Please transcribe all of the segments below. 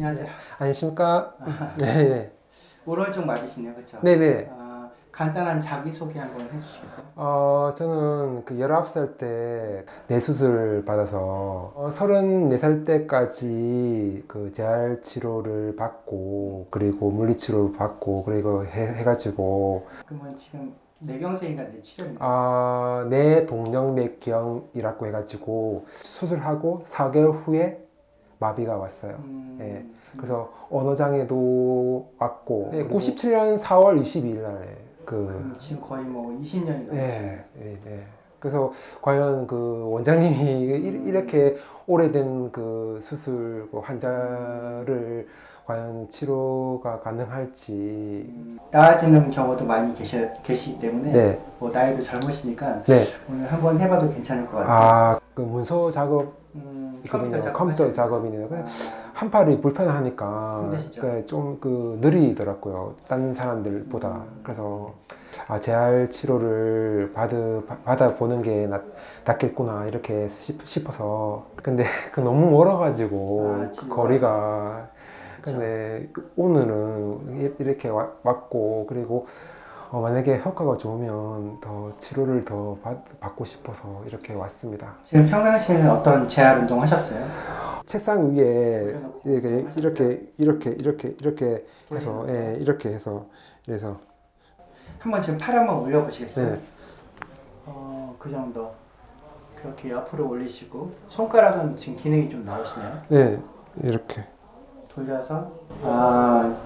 안녕하세요. 안녕하십니까? 네, 오른쪽 맞으시네요, 그렇죠? 네, 네. 아, 간단한 자기 소개 한번 해주시겠어요? 어, 저는 그 19살 때 뇌수술 받아서 어, 34살 때까지 그 재활 치료를 받고 그리고 물리 치료를 받고 그리고 해, 해가지고 그러면 지금 뇌경색인가 뇌출혈인가? 아, 뇌 동력맥경이라고 해가지고 수술하고 4개월 후에 마비가 왔어요. 음, 네. 그래서 언어장애도 왔고 네, 97년 4월 22일 날에 그 그럼 지금 거의 뭐 20년이 네, 네, 네. 그래서 과연 그 원장님이 이- 이렇게 오래된 그 수술 그 환자를 과연 치료가 가능할지 음, 나아지는 경우도 많이 계시, 계시기 때문에 네, 뭐 나이도 젊으시니까 네. 오늘 한번 해봐도 괜찮을 것 같아요. 아, 그 문서 작업 컴퓨터, 작업이네요. 그래서 아, 한 팔이 불편하니까 힘드시죠? 좀그 느리더라고요. 다른 사람들보다. 음. 그래서 아, 재활 치료를 받, 받아 보는 게 낫, 낫겠구나 이렇게 싶, 싶어서 근데 그 너무 멀어가지고 아, 그 거리가 그쵸. 근데 오늘은 이- 이렇게 와- 왔고 그리고 어, 만약에 효과가 좋으면 더 치료를 더 받, 받고 싶어서 이렇게 왔습니다. 지금 평상시에는 어떤 재활 운동 하셨어요? 책상 위에 이렇게 이렇게 이렇게 이렇게 이렇게 해서. 예, 이렇게 해서 그래서 한번 지금 팔 한번 올려보시겠어요? 네. 어, 그 정도. 그렇게 옆으로 올리시고 손가락은 지금 기능이 좀 나오시나요? 네 이렇게 돌려서 아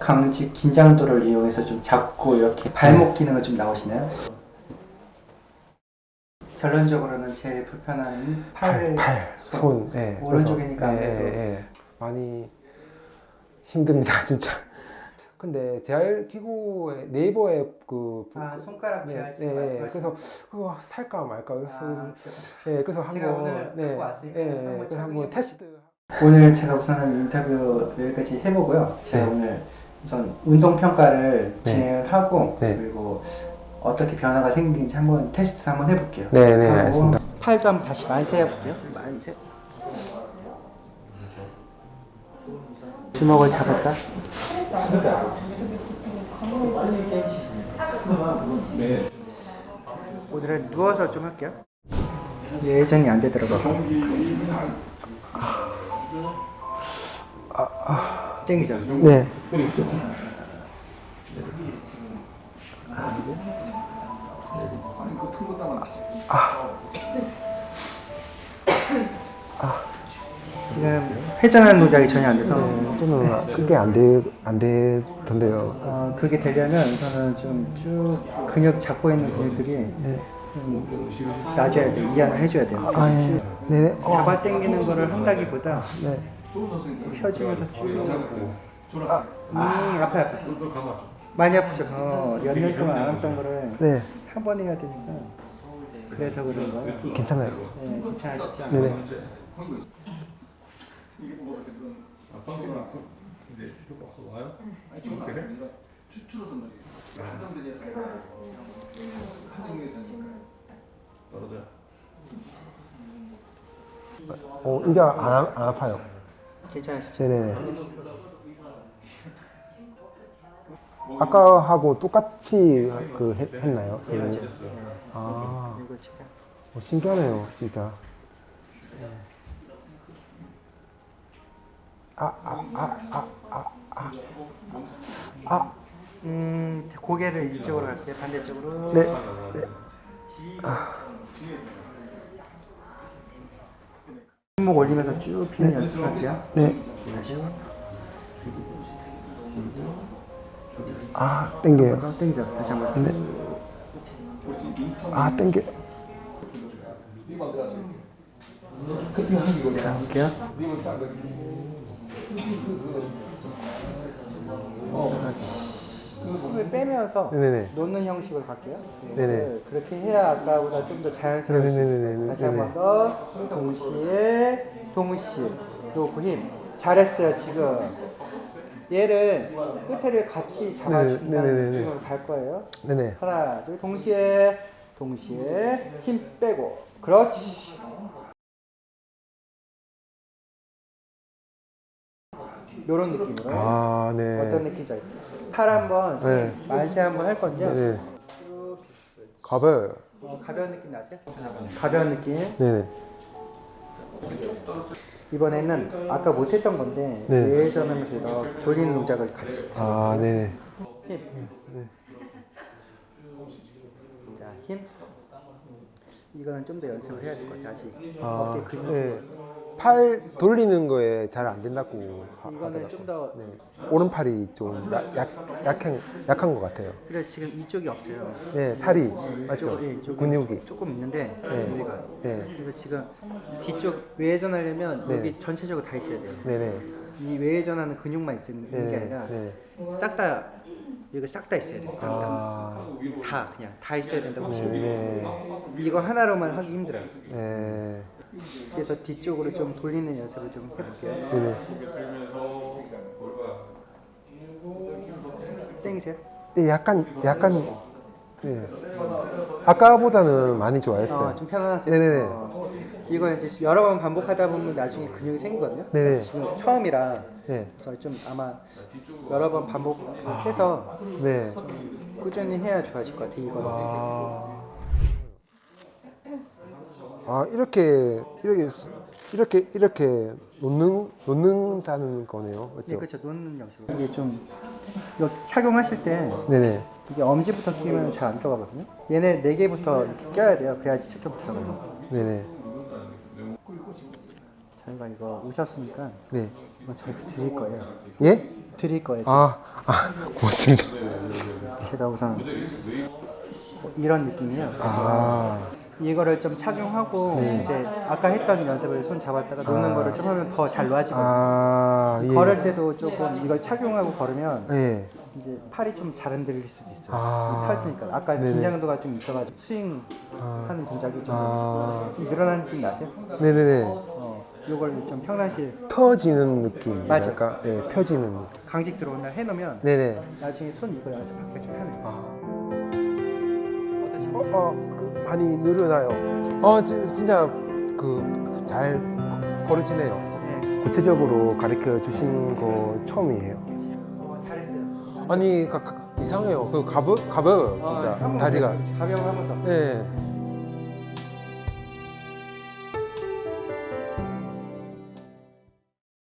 강직 긴장도를 이용해서 좀 잡고 이렇게 발목 기능은 좀 나오시나요? 결론적으로는 제일 불편한 팔, 팔, 손. 손, 예. 오른쪽이니까 그래서, 예, 아무래도. 예, 예. 많이 힘듭니다, 진짜. 근데 재활 기구의 네이버에 그 아 손가락 네, 때 네, 말씀하시는 그래서 그거 살까 말까 그래서 아, 예, 그래서 제가 한번 오늘 네, 갖고 왔으니까 예, 한번 그래서 착용해 한번 테스트 오늘 제가 우선은 인터뷰 여기까지 해보고요. 제가 네. 오늘 우선 운동 평가를 네. 진행을 하고 네. 그리고 어떻게 변화가 생기는지 한번 테스트 한번 해볼게요. 네, 네, 하고 알겠습니다. 팔도 한번 다시 만세 해볼게요. 만세. 주먹을 잡았다. 오늘은 누워서 좀 할게요. 예전이 안 되더라고요. 땡기죠. 네. 지금 회전하는 동작이 전혀 안 돼서 네, 저는 그게 안 돼, 안 되던데요. 어, 그게 되려면 우선은 좀 쭉 근육 잡고 있는 근육들이 네. 좀 놔줘야 돼, 이완을 해줘야 돼요. 아, 예. 네네. 어, 잡아 당기는 거를 한다기보다 네. 펴주면서 쭉. 아, 음, 아파요. 아파. 많이 아프죠. 어, 몇 년 동안 안 했던 거를 네. 한 번 해야 되니까. 그래서 그런 거예요. 괜찮아요. 네, 괜찮으시죠? 네네. 어, 이제 안, 아- 안 아파요. 괜찮으시죠? 네네. 아까 하고 똑같이 그 했, 했나요? 선생님? 아, 그리고 제가 어, 신기하네요, 진짜. 아, 아, 아, 아, 아, 아, 아, 음, 고개를 이쪽으로 갈게요. 반대쪽으로. 네, 네. 손목 올리면서 쭉 피는 연습할게요. 네. 다시. 아, 땡겨요. 어, 땡겨. 다시 한 번. 네. 아, 땡겨. 자, 볼게요. 손을 빼면서 네네네. 놓는 형식으로 갈게요. 네 네. 네, 그렇게 해야 아까보다 좀 더 자연스러울 수 네네네네네. 있어요. 다시 네네. 한번 더. 동시에, 동시에. 놓고 힘. 잘했어요, 지금. 얘를 끝에를 같이 잡아준다는. 느낌으로 갈 거예요. 네네. 하나, 둘, 동시에, 동시에 힘 빼고. 그렇지. 이런 느낌으로 아, 어떤 네. 느낌인지 알죠? 팔 한번 네. 만세 한번 할 건데요. 네. 쭉 가봐요. 어, 가벼운 느낌 나세요? 가벼운 느낌. 네네. 이번에는 아까 못했던 건데 네. 예전하면서 이렇게 돌리는 동작을 같이 아, 네네. 힘. 자, 힘. 이거는 좀 더 연습을 해야 될 것 같아 아직. 아, 어깨 근육. 네. 팔 돌리는 거에 잘 안 된다고 하- 이거는 하더라고요. 좀 더. 네. 오른팔이 좀 약, 약, 약한, 약한 것 같아요. 그래 지금 이쪽이 없어요. 네, 살이 맞죠? 이쪽, 예, 이쪽이 근육이. 조금 있는데 네. 여기가. 네, 그리고 지금 뒤쪽 외회전하려면 네. 여기 전체적으로 다 있어야 돼요. 네 네. 이 외회전하는 근육만 있는 게 네, 아니라 네. 싹 다 여기 싹다 있어야 돼요. 싹 다. 아, 다 그냥 다 있어야 된다고 네, 보시면 돼요. 네, 이거 하나로만 하기 힘들어요. 네, 그래서 뒤쪽으로 좀 돌리는 연습을 좀 해볼게요. 네네. 땡기세요. 예, 약간, 약간, 네. 아까보다는 많이 좋아했어요. 어, 좀 편안하세요. 네네네. 어, 이거 이제 여러 번 반복하다 보면 나중에 근육이 생기거든요. 네네. 지금 처음이라 네, 그래서 좀 아마 여러 번 반복해서 네. 꾸준히 해야 좋아질 것 같아요. 이거. 아, 아 이렇게 이렇게 이렇게 이렇게 놓는 놓는다는 거네요, 네, 맞죠? 그렇죠. 놓는 형식으로. 이게 좀 이거 착용하실 때 네네. 이게 엄지부터 끼면 잘 안 들어가거든요. 얘네 네 개부터 이렇게 껴야 돼요. 그래야지 착용 들어가요. 네네. 저희가 이거 오셨으니까 네. 이거 저희가 드릴 거예요. 예? 드릴 거예요. 아, 아 고맙습니다. 제가 우선 이런 느낌이에요. 아, 이거를 좀 착용하고 네. 이제 아까 했던 연습을 손 잡았다가 놓는 아. 거를 좀 하면 더 잘 놓아지거든요. 아, 예. 걸을 때도 조금 이걸 착용하고 걸으면 예. 이제 팔이 좀 잘 흔들릴 수도 있어요. 아. 펴지니까 아까 네네. 긴장도가 좀 있어가지고 스윙 아. 하는 동작이 좀, 아. 좀 늘어나는 느낌 나세요? 네네네. 어, 이걸 좀 평상시에 펴지는 느낌. 맞아. 까 예, 펴지는 느낌. 강직 들어온 날 해놓으면 네네. 나중에 손 이거 연습하기가 좀 편해요. 아. 어떠세요? 어, 어, 그 많이 늘어나요. 어, 지, 진짜 그 잘 걸어지네요. 네. 구체적으로 가르쳐 주신 거 처음이에요. 어, 잘했어요. 아니 가, 가- 이상해요. 그 가벼 가벼워요 어, 진짜 한번 다리가. 더, 가벼운 한번 더. 네.